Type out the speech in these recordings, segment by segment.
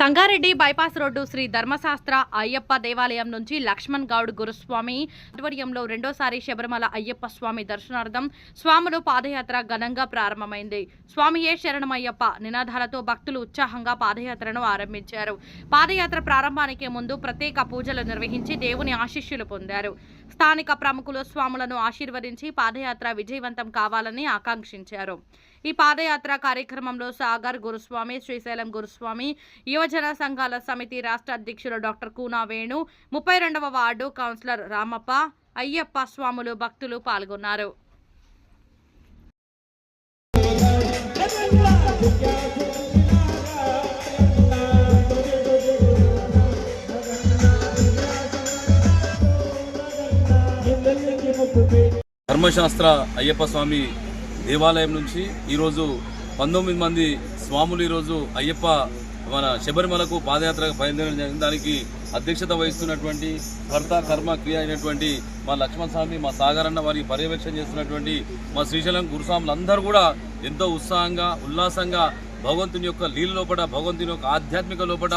Sangareddy bypass road Shri ధర్మశాస్త్ర అయ్యప్ప దేవాలయం నుంచి లక్ష్మణ్ గౌడ్ గురుస్వామి ఆధ్వర్యంలో రెండోసారి శబరిమల అయ్యప్ప స్వామి దర్శనార్థం స్వాములు పాదయాత్ర ఘనంగా ప్రారంభమైంది. స్వామియే శరణమయ్యప్ప నినాదాలతో భక్తులు ఉత్సాహంగా పాదయాత్రను ఆరంభించారు. పాదయాత్ర ప్రారంభానికి ముందు ప్రత్యేక పూజలు నిర్వహించి దేవుని ఆశీస్సులు పొందారు. స్థానిక ప్రముఖులు స్వాములను ఆశీర్వదించి పాదయాత్ర విజయవంతం కావాలని ఆకాంక్షించారు. ఈ పాదయాత్ర కార్యక్రమంలో సాగర్ గురుస్వామి శ్రీశైలం గురుస్వామి యువజన సంఘాల సమితి రాష్ట్ర అధ్యక్షులు డాక్టర్ కూనా వేణు ముప్పై రెండవ వార్డు కౌన్సిలర్ రామప్ప అయ్యప్ప స్వాములు భక్తులు పాల్గొన్నారు. ధర్మశాస్త్ర అయ్యప్ప స్వామి దేవాలయం నుంచి ఈరోజు పంతొమ్మిది మంది స్వాములు ఈరోజు అయ్యప్ప మన శబరిమలకు పాదయాత్ర బయలుదేరడం జరిగింది. దానికి అధ్యక్షత వహిస్తున్నటువంటి కర్త కర్మ క్రియ అయినటువంటి మా లక్ష్మణ్ స్వామి మా సాగరన్న వారి పర్యవేక్షణ చేస్తున్నటువంటి మా శ్రీశైలం గురుస్వాములు అందరూ కూడా ఎంతో ఉత్సాహంగా ఉల్లాసంగా భగవంతుని యొక్క లీల లోపల భగవంతుని యొక్క ఆధ్యాత్మిక లోపల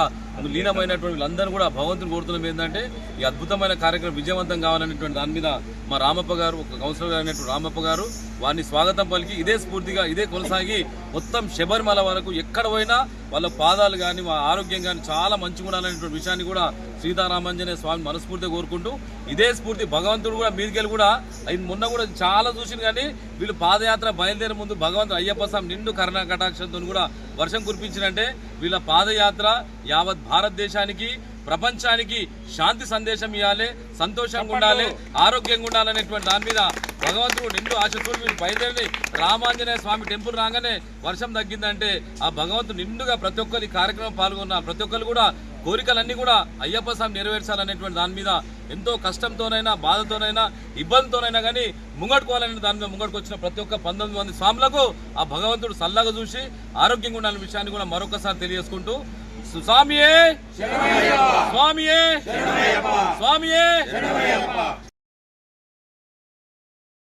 లీనమైనటువంటి వీళ్ళందరూ కూడా భగవంతుని కోరుతున్నాం ఏంటంటే ఈ అద్భుతమైన కార్యక్రమం విజయవంతం కావాలనేటువంటి దాని మీద మా రామప్ప గారు ఒక కౌన్సిలర్ గారు అనేటువంటి రామప్ప గారు వారిని స్వాగతం పలికి ఇదే స్ఫూర్తిగా ఇదే కొనసాగి మొత్తం శబరిమల వరకు ఎక్కడ పోయినా వాళ్ళ పాదాలు కానీ మా ఆరోగ్యం కానీ చాలా మంచిగా ఉండాలనేటువంటి విషయాన్ని కూడా సీతారామాంజనే స్వామి మనస్ఫూర్తిగా కోరుకుంటూ ఇదే స్ఫూర్తి భగవంతుడు కూడా మీదికెళ్ళి కూడా ఆయన మొన్న కూడా చాలా చూసింది కానీ వీళ్ళు పాదయాత్ర బయలుదేరే ముందు భగవంతుడు అయ్యప్ప స్వామి నిండు కరుణ కటాక్షంతో కూడా వర్షం కురిపించినంటే వీళ్ళ పాదయాత్ర యావత్ భారతదేశానికి ప్రపంచానికి శాంతి సందేశం ఇవ్వాలి సంతోషంగా ఉండాలి ఆరోగ్యంగా ఉండాలనేటువంటి దాని మీద భగవంతుడు నిండు ఆశతో వీళ్ళు బయలుదేరి రామాంజనేయ స్వామి టెంపుల్ రాగానే వర్షం తగ్గిందంటే ఆ భగవంతుడు నిండుగా ప్రతి ఒక్కరు కార్యక్రమం పాల్గొన్న ప్రతి ఒక్కరు కూడా కోరికలన్నీ కూడా అయ్యప్ప స్వామి నెరవేర్చాలనేటువంటి దాని మీద ఎంతో కష్టంతోనైనా బాధతోనైనా ఇబ్బందితోనైనా కానీ ముంగట్టుకోవాలనే దాని మీద ముంగట్టుకు ప్రతి ఒక్క పంతొమ్మిది మంది స్వాములకు ఆ భగవంతుడు సల్లగా చూసి ఆరోగ్యంగా ఉండాలనే విషయాన్ని కూడా మరొకసారి తెలియజేసుకుంటూ స్వామియే స్వామియే స్వామియే